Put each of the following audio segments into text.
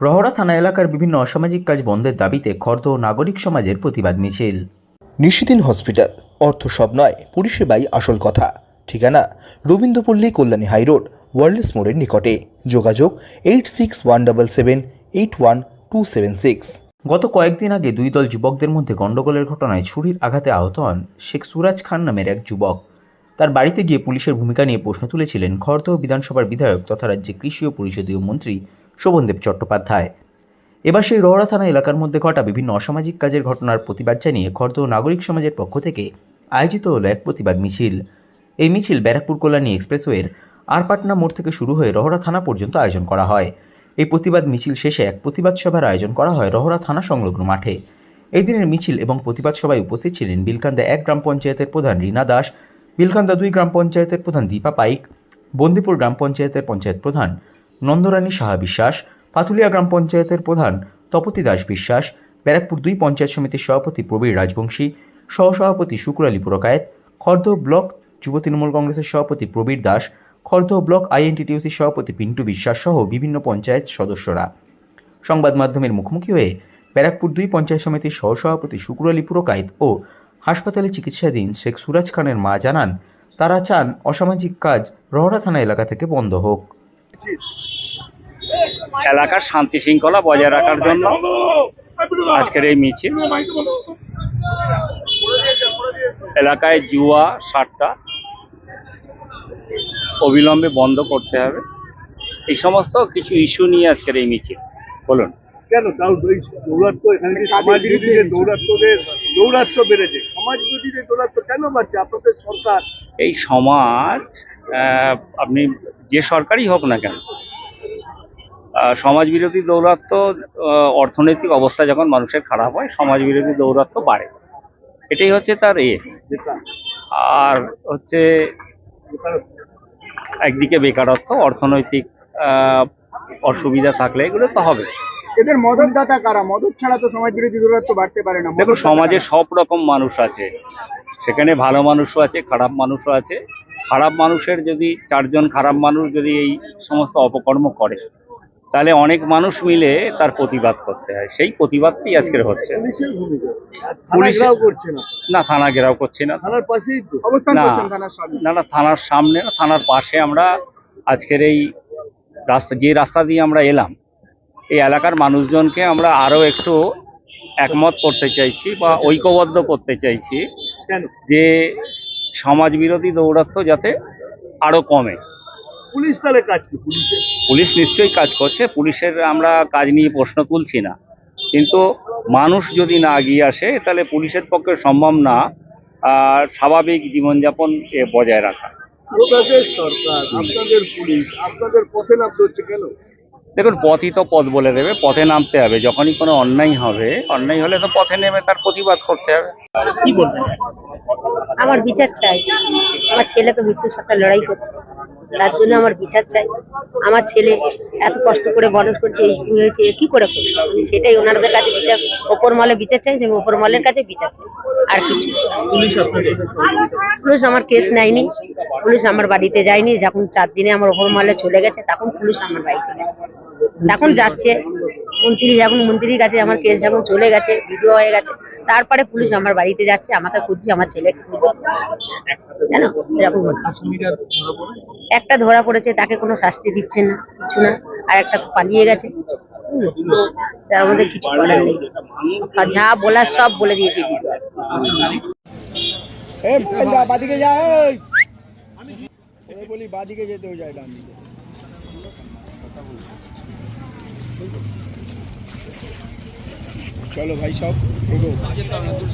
রহরা থানা এলাকার বিভিন্ন অসামাজিক কাজ বন্ধের দাবিতে খর্দ ও নাগরিক সমাজের প্রতিবাদ মিছিল। নিশিদিন হসপিটাল অর্থ সব নয় পরিষেবাই আসল কথা। ঠিকানা রবীন্দ্রপল্লী কল্যাণী হাইরোড ওয়ার্ল্ডস মোড়ের নিকটে। যোগাযোগ eight six one double seven eight one two seven six. গত কয়েকদিন আগে দুই দল যুবকদের মধ্যে গণ্ডগোলের ঘটনায় ছুরির আঘাতে আহত হন শেখ সুরাজ খান নামের এক যুবক। তার বাড়িতে গিয়ে পুলিশের ভূমিকা নিয়ে প্রশ্ন তুলেছিলেন খর্দ বিধানসভার বিধায়ক তথা রাজ্যের কৃষি ও পরিষদীয় মন্ত্রী শোভনদেব চট্টোপাধ্যায়। এবার সেই রহরা থানা এলাকার মধ্যে ঘটা বিভিন্ন অসামাজিক কাজের ঘটনার প্রতিবাদ জানিয়ে খর্দ নাগরিক সমাজের পক্ষ থেকে আয়োজিত হলো এক প্রতিবাদ মিছিল। এই মিছিল ব্যারাকপুর কল্যাণী এক্সপ্রেসওয়ের আরপাটনা মোড় থেকে শুরু হয়ে রহরা থানা পর্যন্ত আয়োজন করা হয়। এই প্রতিবাদ মিছিল শেষে এক প্রতিবাদ সভার আয়োজন করা হয় রহরা থানা সংলগ্ন মাঠে। এই দিনের মিছিল এবং প্রতিবাদ সভায় উপস্থিত ছিলেন বিলকান্দা এক গ্রাম পঞ্চায়েতের প্রধান রীনা দাস, বিলকান্দা দুই গ্রাম পঞ্চায়েতের প্রধান দীপা পাইক, বন্দিপুর গ্রাম পঞ্চায়েতের পঞ্চায়েত প্রধান নন্দরানী সাহা বিশ্বাস, পাতুলিয়া গ্রাম পঞ্চায়েতের প্রধান তপতি দাস বিশ্বাস, ব্যারাকপুর দুই পঞ্চায়েত সমিতির সভাপতি প্রবীর রাজবংশী, সহসভাপতি শুক্র আলী পুরকায়েত খর্দ ব্লক যুব তৃণমূল কংগ্রেসের সভাপতি প্রবীর দাস খর্দ ব্লক আইএনটিটিউসির সভাপতি পিন্টু বিশ্বাস সহ বিভিন্ন পঞ্চায়েত সদস্যরা। সংবাদ মাধ্যমের মুখোমুখি হয়ে ব্যারাকপুর দুই পঞ্চায়েত সমিতির সহসভাপতি শুক্র আলী পুরকায়েত ও হাসপাতালে চিকিৎসাধীন শেখ সুরাজ খানের মা জানান, তারা চান অসামাজিক কাজ রহরা থানা এলাকা থেকে বন্ধ হোক। এলাকার শান্তি শৃঙ্খলা বজায় রাখার জন্য আজকের এই মিছিল। এলাকায় জুয়া সাতটা অবিলম্বে বন্ধ করতে হবে। এই সমস্ত কিছু ইস্যু নিয়ে আজকের এই মিছিল। বলুন। কেন? দৌরাত্ম এখানে কি সমাজ বিরোধীদের দৌরাত্মদের দৌরাত্ম বেড়েছে। সমাজ বিরোধীদের দৌরাত্ম কেন বাড়ছে? আপনাদের সরকার এই সমাজ আপনি যে সরকারই হোক না কেন সমাজ বিরোধী দৌরাত্ম অর্থনৈতিক অবস্থা যখন মানুষের খারাপ হয় সমাজ বিরোধী দৌরাত্ম বাড়ে। এটাই হচ্ছে তার এ। আর হচ্ছে একদিকে বেকারত্ব অর্থনৈতিক আহ, অসুবিধা থাকলে এগুলো তো হবে। এদের মদতদাতা কারা? মদত ছাড়া তো সমাজ বিরোধী দৌরাত্ম বাড়তে পারে না। দেখুন সমাজে সব রকম মানুষ আছে। সেখানে ভালো মানুষও আছে খারাপ মানুষও আছে। খারাপ মানুষের যদি চারজন খারাপ মানুষ যদি এই সমস্ত অপকর্ম করে তাহলে অনেক মানুষ মিলে তার প্রতিবাদ করতে হয়। সেই প্রতিবাদটাই আজকের হচ্ছে। না? না থানা ঘেরাও করছি না। না না থানার সামনে না থানার পাশে আমরা আজকের এই রাস্তা যে রাস্তা দিয়ে আমরা এলাম এই এলাকার মানুষজনকে আমরা আরও একটু একমত করতে চাইছি বা ঐক্যবদ্ধ করতে চাইছি যে সমাজ বিরোধী দৌরাত্ম যাতে আরও কমে। পুলিশ তাহলে কাজ কি? পুলিশের পুলিশ নিশ্চয়ই কাজ করছে পুলিশের আমরা কাজ নিয়ে প্রশ্ন তুলছি না। কিন্তু মানুষ যদি না এগিয়ে আসে তাহলে পুলিশের পক্ষে সম্ভব না আর স্বাভাবিক জীবনযাপন এ বজায় রাখা। আপনাদের সরকার আপনাদের পুলিশ আপনাদের পথে নামতে হচ্ছে কেন? দেখুন পথই তো পথ বলে দেবে পথে নামতে হবে। যখনই কোনো অন্যায় হবে অন্যায় হলে তো পথে নেমে তার প্রতিবাদ করতে হবে। কি বলবেন? আমার বিচার চাই। আমার ছেলে তো মৃত্যুর সাথে লড়াই করছে। তার জন্য আমার বিচার চাই। আমার ছেলে এত কষ্ট করে বড় করছে এই হয়েছে কি করে করবে? আমি সেটাই ওনাদের কাছে বিচার ওপর মলে বিচার চাই যে আমি ওপর মলের কাছে বিচার চাই। আর কিছু পুলিশ আমার কেস নেয়নি। পুলিশ আমার বাড়িতে যায়নি। যখন চার দিনে আমার ওপর মলে চলে গেছে তখন পুলিশ আমার বাড়িতে গেছে। তখন যাচ্ছে। মন্ত্রী যখন মন্ত্রীর কাছে আমার কেস যখন চলে গেছে ভিডিও হয়ে গেছে। তারপরে পুলিশ আমার বাড়িতে যাচ্ছে, আমাকে খুঁজছে, আমার ছেলেকে জানো? এরকম হচ্ছে। একটা ধরা পড়েছে, তাকে কোনো শাস্তি দিচ্ছে না, কিছু না, আর একটা তো পালিয়ে গেছে। তার মধ্যে কিছু করার নেই। যা বলার সব বলে দিয়েছে। বলি বাদিকে যেতে হয়ে যায় ডান দিকে চলো ভাই সব এগো দিচ্ছি না দেবো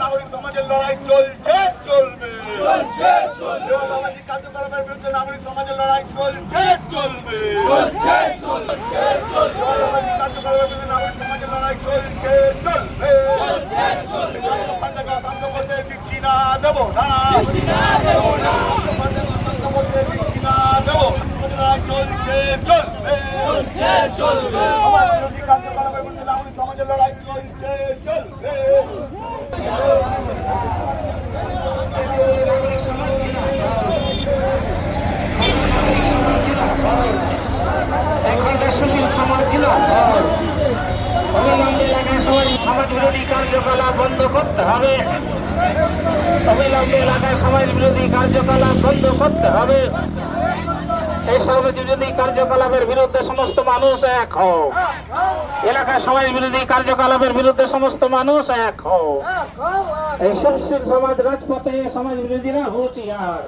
নাগরিক সমাজের লড়াই চলছে। চলছে চলবে সমাজের লড়াই চলছে চলবে সমাজ বিরোধী কার্যকলাপ বন্ধ করতে হবে অবিলম্বে এলাকায় সমাজ বিরোধী কার্যকলাপ বন্ধ করতে হবে। এই বিরোধী কার্যকলাপের বিরুদ্ধে সমস্ত মানুষ এক হও। এলাকায় সমাজ বিরোধী কার্যকলাপের বিরুদ্ধে সমস্ত মানুষ এক হও। এই সুশীল সমাজ রাজপথে সমাজ বিরোধীরা হুঁশিয়ার।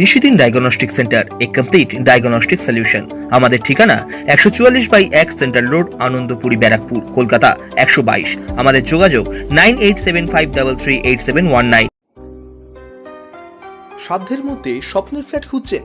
Nishidin diagnostic centre a complete diagnostic solution আমাদের ঠিকানা একশো চুয়াল্লিশ বাই এক সেন্ট্রাল রোড আনন্দপুরি ব্যারাকপুর কলকাতা একশো বাইশ। আমাদের যোগাযোগ nine eight seven five double three eight seven one nine. সাধ্যের মধ্যে স্বপ্নের ফ্ল্যাট খুঁজছেন